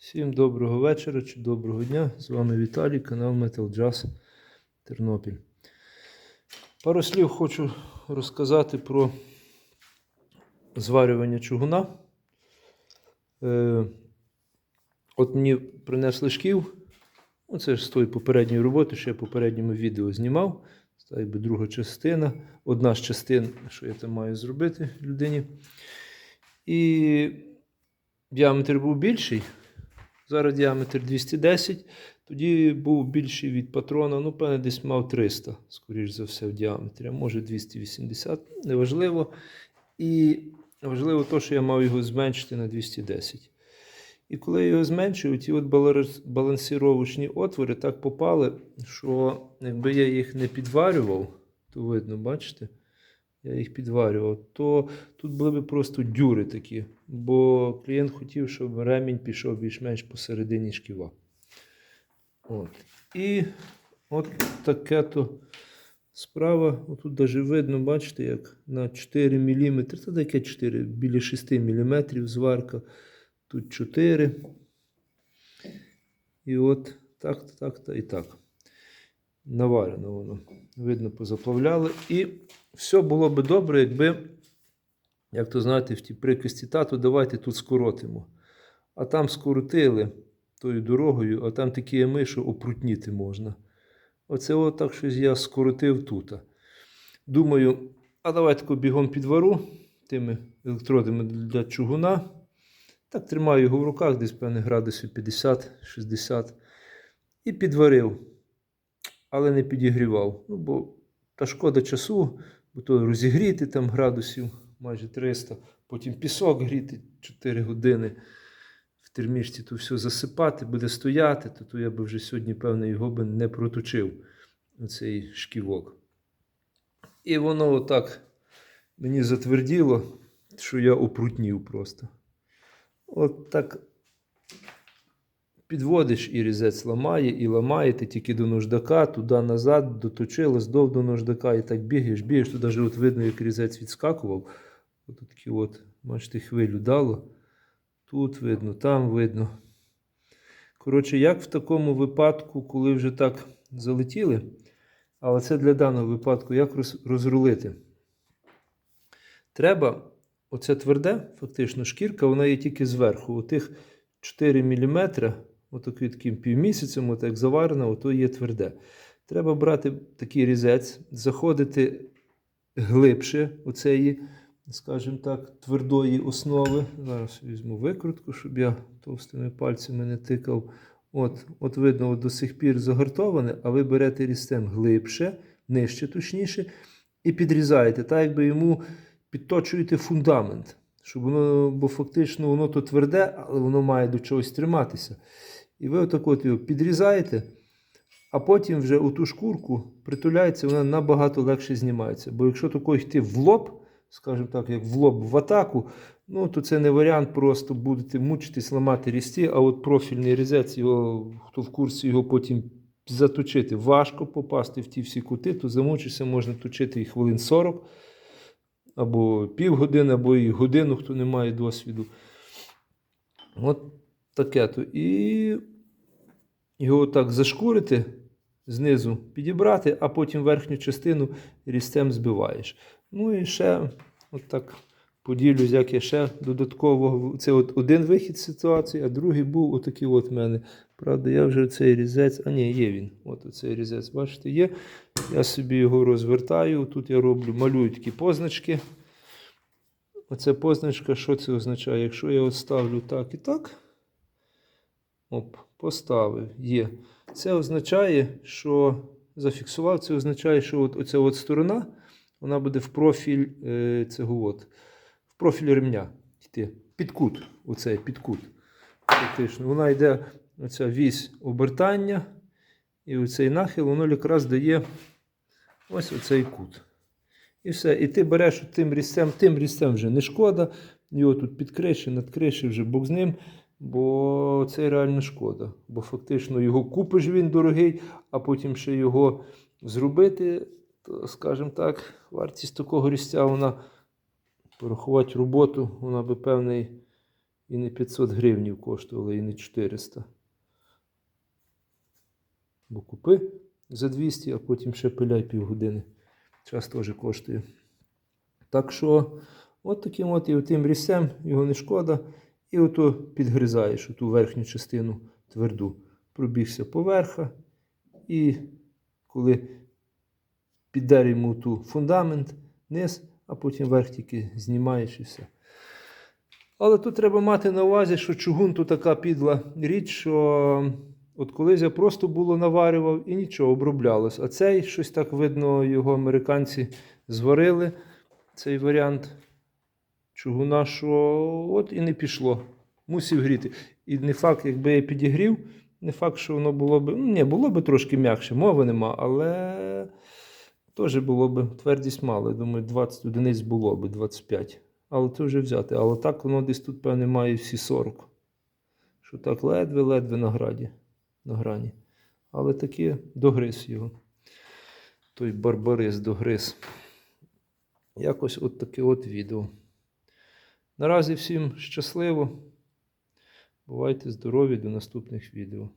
Всім доброго вечора чи доброго дня. З вами Віталій, канал Metal Jazz Тернопіль. Пару слів хочу розказати про зварювання чугуна. Е, от мені принесли шків. Оце ж з тої попередньої роботи, що я в попередньому відео знімав. Це якби друга частина. Одна з частин, що я там маю зробити людині. І діаметр був більший. Зараз діаметр 210. Тоді був більший від патрона. Ну, певне, десь мав 300, скоріш за все, в діаметрі, а може 280. Неважливо. І важливо те, що я мав його зменшити на 210. І коли я його зменшив, ті от балансіровочні отвори так попали, що якби я їх не підварював, то видно, бачите? Я їх підварював, то тут були б просто дюри такі, бо клієнт хотів, щоб ремінь пішов більш-менш посередині шківа. От. І от таке то справа. Отут навіть видно, бачите, як на 4 мм, це таке 4, біля 6 мм зварка. Тут 4. І от так, так та і так. Наварено воно. Видно, позаплавляли. І все було би добре, якби, як то знаєте, в тій приказці тату, давайте тут скоротимо. А там скоротили тою дорогою, а там такі ями, що опрутніти можна. Оце от так щось я скоротив тут. Думаю, а давайте бігом підвару тими електродами для чугуна. Так тримаю його в руках, десь певне градусів 50-60. І підварив, але не підігрівав. Ну, бо та шкода часу, бо то розігріти там градусів майже 300, потім пісок гріти 4 години. В термішці то все засипати, буде стояти, то, то я би вже сьогодні, певне, його би не проточив, оцей шківок. І воно отак мені затверділо, що я опрутнів просто. От так підводиш і різець ламає, і ламає, ти тільки до наждака, туди назад, доточила, здов до наждака, і так бігаєш, бігаєш, тут навіть от видно, як різець відскакував. От такі от, бачите, хвилю дало. Тут видно, там видно. Коротше, як в такому випадку, коли вже так залетіли, але це для даного випадку, як розрулити? Треба, оце тверде, фактично, шкірка, вона є тільки зверху. Отих 4 мм, отакий таким півмісяцем, от як заварена, ото є тверде. Треба брати такий різець, заходити глибше оцеї, скажімо так, твердої основи. Зараз візьму викрутку, щоб я товстими пальцями не тикав. От, от видно, от до сих пір загартоване, а ви берете різцем глибше, нижче точніше, і підрізаєте, так якби йому підточуєте фундамент. Щоб воно, бо фактично воно то тверде, але воно має до чогось триматися. І ви отак от його підрізаєте, а потім вже у ту шкурку притуляється, вона набагато легше знімається. Бо якщо тако йти в лоб, скажімо так, як в лоб в атаку, ну то це не варіант, просто будете мучитись, ламати різці, а от профільний різець, його, хто в курсі, його потім заточити. Важко попасти в ті всі кути, то замучишся, можна точити і хвилин 40 або півгодини, або і годину, хто не має досвіду. От таке то. І його так зашкурити, знизу підібрати, а потім верхню частину різцем збиваєш. Ну і ще, от так поділюсь, як я ще додатково. Це от один вихід з ситуації, а другий був отакий от в мене. Правда, я вже цей різець, а ні, є він. От оцей різець, бачите, є. Я собі його розвертаю. Тут я роблю, малюю такі позначки. Оце позначка, що це означає? Якщо я от ставлю так і так, оп, поставив, є. Це означає, що зафіксував, це означає, що от оця от сторона, вона буде в профіль е, цього от, в профіль ремня йти. Під кут, оцей під кут. Фактично. Вона йде, оця вісь обертання, і оцей нахил, воно якраз дає ось оцей кут. І все. І ти береш тим різцем, тим різцем вже не шкода. Його тут під криші, над криші вже Бог з ним. Бо це реально шкода. Бо фактично його купиш він дорогий, а потім ще його зробити, то, скажімо так, вартість такого різця, вона порахувати роботу, вона би певний і не 500 гривнів коштували, і не 400. Бо купи за 200, а потім ще пиляй півгодини. Час теж коштує. Так що, от таким от і тим різцем його не шкода. І ото підгризаєш ту верхню частину тверду. Пробігся поверха. І коли піддеремо ту фундамент, низ, а потім верх тільки знімаєш і все. Але тут треба мати на увазі, що чугун то така підла річ, що от колись я просто було наварював і нічого оброблялось. А цей щось так видно, його американці зварили, цей варіант чугуна, що от і не пішло. Мусив гріти. І не факт, якби я підігрів, не факт, що воно було б. Ну, ні, було б трошки м'якше, мови нема, але теж було б твердість мало. Думаю, 20 одиниць було б 25. Але це вже взяти. Але так воно десь тут, певне, має всі 40. Що так ледве-ледве на граді, на грані. Але таки догриз його. Той барбарис догриз. Якось от таке от відео. Наразі всім щасливо. Бувайте здорові до наступних відео.